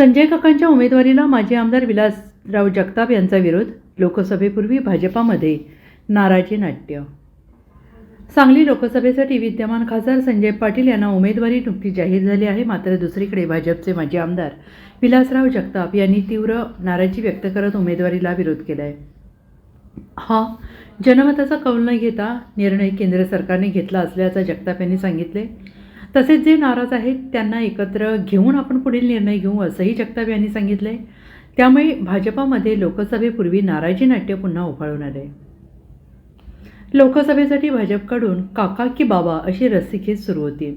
संजय काकांच्या उमेदवारीला माजी आमदार विलासराव जगताप यांचा विरोध लोकसभेपूर्वी भाजपामध्ये नाराजी नाट्य. सांगली लोकसभेसाठी विद्यमान खासदार संजय पाटील यांना उमेदवारी नुकती जाहीर झाली आहे. मात्र दुसरीकडे भाजपचे माजी आमदार विलासराव जगताप यांनी तीव्र नाराजी व्यक्त करत उमेदवारीला विरोध केला आहे हा जनमताचा कौल न घेता निर्णय केंद्र सरकारने घेतला असल्याचं जगताप यांनी सांगितले तसेच जे नाराज आहेत त्यांना एकत्र घेऊन आपण पुढील निर्णय घेऊ असंही जगताप यांनी सांगितलं आहे त्यामुळे भाजपामध्ये लोकसभेपूर्वी नाराजी नाट्य पुन्हा उफाळून आले लोकसभेसाठी भाजपकडून काका की बाबा अशी रस्सीखेच सुरू होती.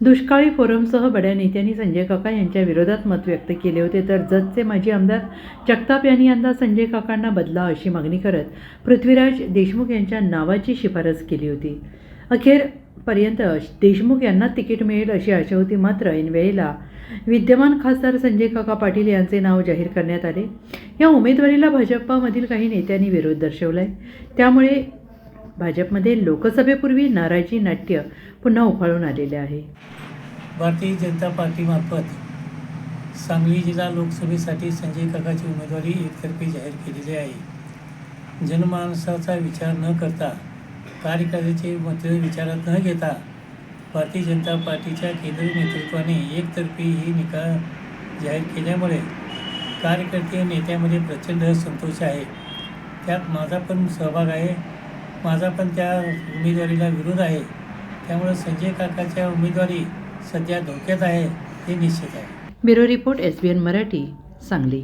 दुष्काळी फोरमसह बड्या नेत्यांनी संजय काका यांच्या विरोधात मत व्यक्त केले होते. तर जतचे माजी आमदार जगताप यांनी यंदा संजय काकांना बदला अशी मागणी करत पृथ्वीराज देशमुख यांच्या नावाची शिफारस केली होती. अखेरपर्यंत देशमुख यांना तिकीट मिळेल अशी आशा होती मात्र ऐनवेळेला विद्यमान खासदार संजय काका पाटील यांचे नाव जाहीर करण्यात आले. या उमेदवारीला भाजपामधील काही नेत्यांनी विरोध दर्शवला आहे त्यामुळे भाजपमध्ये लोकसभेपूर्वी नाराजी नाट्य पुन्हा उफाळून आलेले आहे. भारतीय जनता पार्टीमार्फत सांगली जिल्हा लोकसभेसाठी संजय काकाची उमेदवारी एकतर्फी जाहीर केलेली आहे. जनमानसाचा विचार न करता कार्यकर्त्याचे मत विचारात न घेता भारतीय जनता पार्टीच्या केंद्रीय नेतृत्वाने एकतर्फी ही निकाल जाहीर केल्यामुळे कार्यकर्ते नेत्यामध्ये प्रचंड संतोष आहे. त्यात माझा पण सहभाग आहे. माझा पण त्या उमेदवारीला विरोध आहे. त्यामुळे संजय काकाच्या उमेदवारी सध्या धोक्यात आहे हे निश्चित आहे. Bureau report S B N Marathi Sangli.